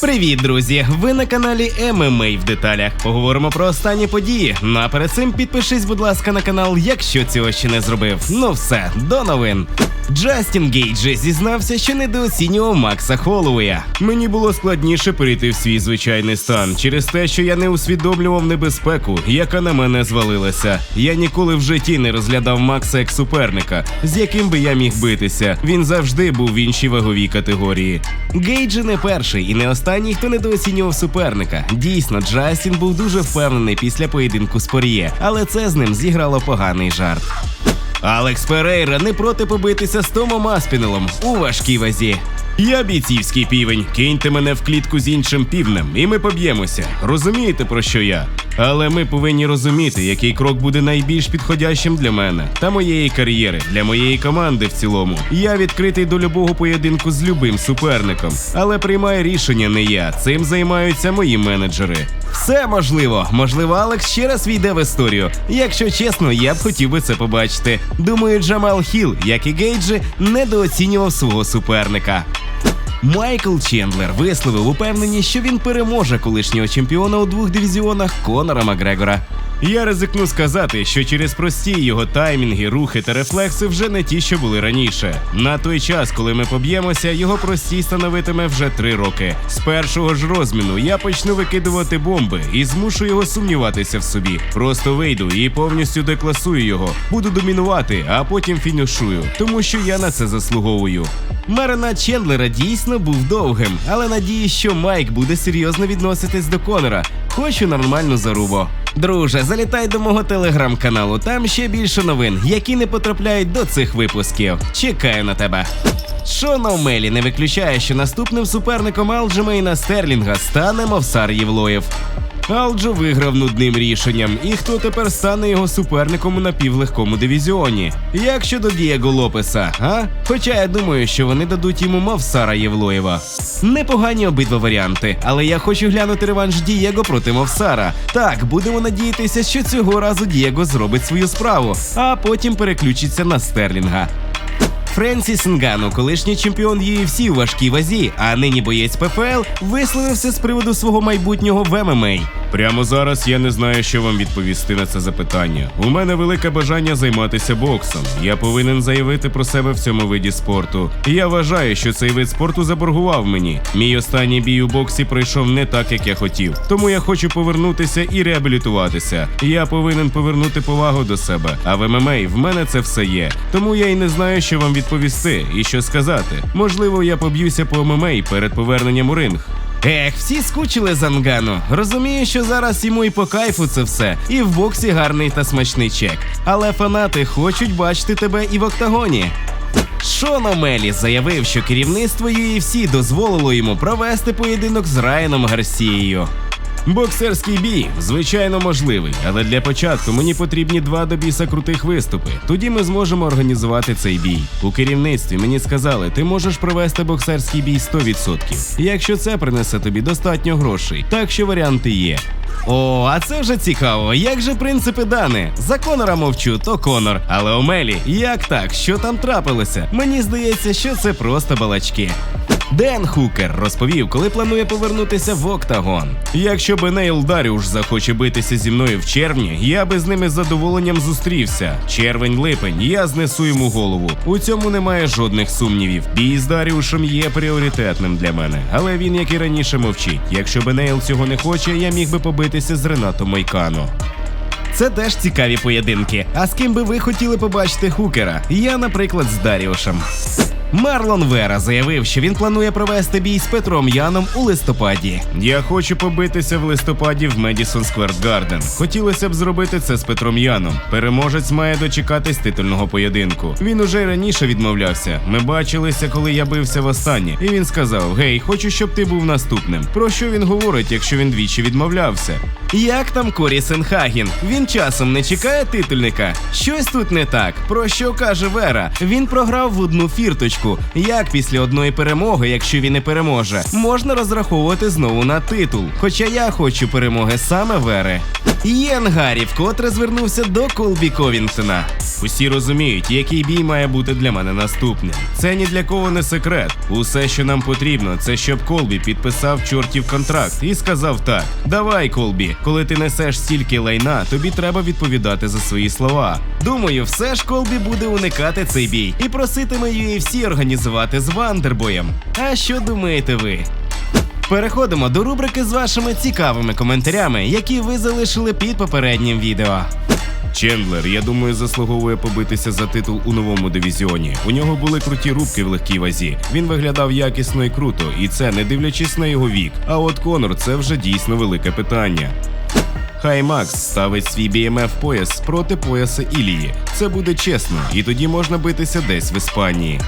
Привіт, друзі! Ви на каналі MMA в деталях. Поговоримо про останні події. Ну а перед цим підпишись, будь ласка, на канал, якщо цього ще не зробив. Ну все, до новин. Джастін Гейджі зізнався, що недооцінював Макса Холлоуя. Мені було складніше перейти в свій звичайний стан через те, що я не усвідомлював небезпеку, яка на мене звалилася. Я ніколи в житті не розглядав Макса як суперника, з яким би я міг битися. Він завжди був в іншій ваговій категорії. Гейджі не перший і не останній, хто недооцінював суперника. Дійсно, Джастін був дуже впевнений після поєдинку з Пор'є, але це з ним зіграло поганий жарт. Алекс Перейра не проти побитися з Томом Аспінелом у важкій вазі. Я бійцівський півень, киньте мене в клітку з іншим півнем, і ми поб'ємося. Розумієте про що я? Але ми повинні розуміти, який крок буде найбільш підходящим для мене та моєї кар'єри, для моєї команди в цілому. Я відкритий до любого поєдинку з любим суперником, але приймає рішення не я. Цим займаються мої менеджери. Все можливо. Можливо, Алекс ще раз війде в історію. Якщо чесно, я б хотів би це побачити. Думаю, Джамал Хіл, як і Гейджі, недооцінював свого суперника. Майкл Чендлер висловив упевненість, що він переможе колишнього чемпіона у двох дивізіонах Конора Макгрегора. Я ризикну сказати, що через прості його таймінги, рухи та рефлекси вже не ті, що були раніше. На той час, коли ми поб'ємося, його простій становитиме вже три роки. З першого ж розміну я почну викидувати бомби і змушу його сумніватися в собі. Просто вийду і повністю декласую його. Буду домінувати, а потім фінішую, тому що я на це заслуговую. Маринад Чендлера дійсно був довгим, але надію, що Майк буде серйозно відноситись до Конора. Хочу нормальну зарубу. Друже, залітай до мого телеграм-каналу. Там ще більше новин, які не потрапляють до цих випусків. Чекаю на тебе. Шона Мелі не виключає, що наступним суперником Алджемейна Стерлінга стане Мовсар Євлоєв. Алджо виграв нудним рішенням, і хто тепер стане його суперником у напівлегкому дивізіоні? Як щодо Дієго Лопеса, а? Хоча я думаю, що вони дадуть йому Мавсара Євлоєва. Непогані обидва варіанти, але я хочу глянути реванш Дієго проти Мавсара. Так, будемо надіятися, що цього разу Дієго зробить свою справу, а потім переключиться на Стерлінга. Френсіс Нгану, колишній чемпіон UFC у важкій вазі, а нині боєць ПФЛ, висловився з приводу свого майбутнього в ММА. Прямо зараз я не знаю, що вам відповісти на це запитання. У мене велике бажання займатися боксом. Я повинен заявити про себе в цьому виді спорту. Я вважаю, що цей вид спорту заборгував мені. Мій останній бій у боксі пройшов не так, як я хотів. Тому я хочу повернутися і реабілітуватися. Я повинен повернути повагу до себе. А в ММА в мене це все є. Тому я й не знаю, що вам відповісти і що сказати. Можливо, я поб'юся по ММА перед поверненням у ринг. Ех, всі скучили за Нгану. Розумію, що зараз йому і по кайфу це все, і в боксі гарний та смачний чек. Але фанати хочуть бачити тебе і в октагоні. Шон Омелі заявив, що керівництво UFC дозволило йому провести поєдинок з Райаном Гарсією. Боксерський бій, звичайно, можливий, але для початку мені потрібні два до біса крутих виступи. Тоді ми зможемо організувати цей бій. У керівництві мені сказали, ти можеш провести боксерський бій 100%, якщо це принесе тобі достатньо грошей. Так що варіанти є. О, а це вже цікаво. Як же принципи Дани? За Конора мовчу, то Конор. Але Омелі, як так? Що там трапилося? Мені здається, що це просто балачки. Ден Хукер розповів, коли планує повернутися в Октагон. Якщо Бенейл Даріуш захоче битися зі мною в червні, я би з ними з задоволенням зустрівся. Червень-липень, я знесу йому голову. У цьому немає жодних сумнівів. Бій з Даріушем є пріоритетним для мене, але він, як і раніше, мовчить. Якщо Бенейл цього не хоче, я міг би побитися з Ренато Майкано. Це теж цікаві поєдинки. А з ким би ви хотіли побачити Хукера? Я, наприклад, з Даріушем. Марлон Вера заявив, що він планує провести бій з Петром Яном у листопаді. Я хочу побитися в листопаді в Медісон Сквер Гарден. Хотілося б зробити це з Петром Яном. Переможець має дочекатись титульного поєдинку. Він уже раніше відмовлявся. Ми бачилися, коли я бився востаннє, і він сказав: Гей, хочу, щоб ти був наступним. Про що він говорить, якщо він двічі відмовлявся? Як там Корі Сенхагін? Він часом не чекає титульника? Щось тут не так. Про що каже Вера? Він програв в одну фірточку цікавиночку, як після одної перемоги, якщо він не переможе, можна розраховувати знову на титул. Хоча я хочу перемоги саме Вери. Єн Гаррі вкотре звернувся до Колбі Ковінгтона. Усі розуміють, який бій має бути для мене наступним. Це ні для кого не секрет. Усе, що нам потрібно, це щоб Колбі підписав чортів контракт і сказав так: Давай, Колбі, коли ти несеш стільки лайна, тобі треба відповідати за свої слова. Думаю, все ж Колбі буде уникати цей бій і проситиме UFC організувати з Вандербоєм. А що думаєте ви? Переходимо до рубрики з вашими цікавими коментарями, які ви залишили під попереднім відео. Чендлер, я думаю, заслуговує побитися за титул у новому дивізіоні. У нього були круті рубки в легкій вазі. Він виглядав якісно і круто, і це не дивлячись на його вік. А от Конор це вже дійсно велике питання. Хай Макс ставить свій BMF пояс проти пояса Ілії. Це буде чесно, і тоді можна битися десь в Іспанії.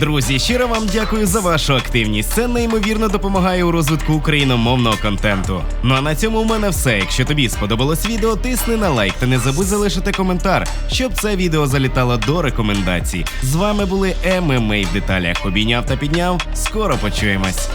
Друзі, щиро вам дякую за вашу активність. Це неймовірно допомагає у розвитку україномовного контенту. Ну а на цьому у мене все. Якщо тобі сподобалось відео, тисни на лайк та не забудь залишити коментар, щоб це відео залітало до рекомендацій. З вами були ММА в деталях. Обійняв та підняв. Скоро почуємось.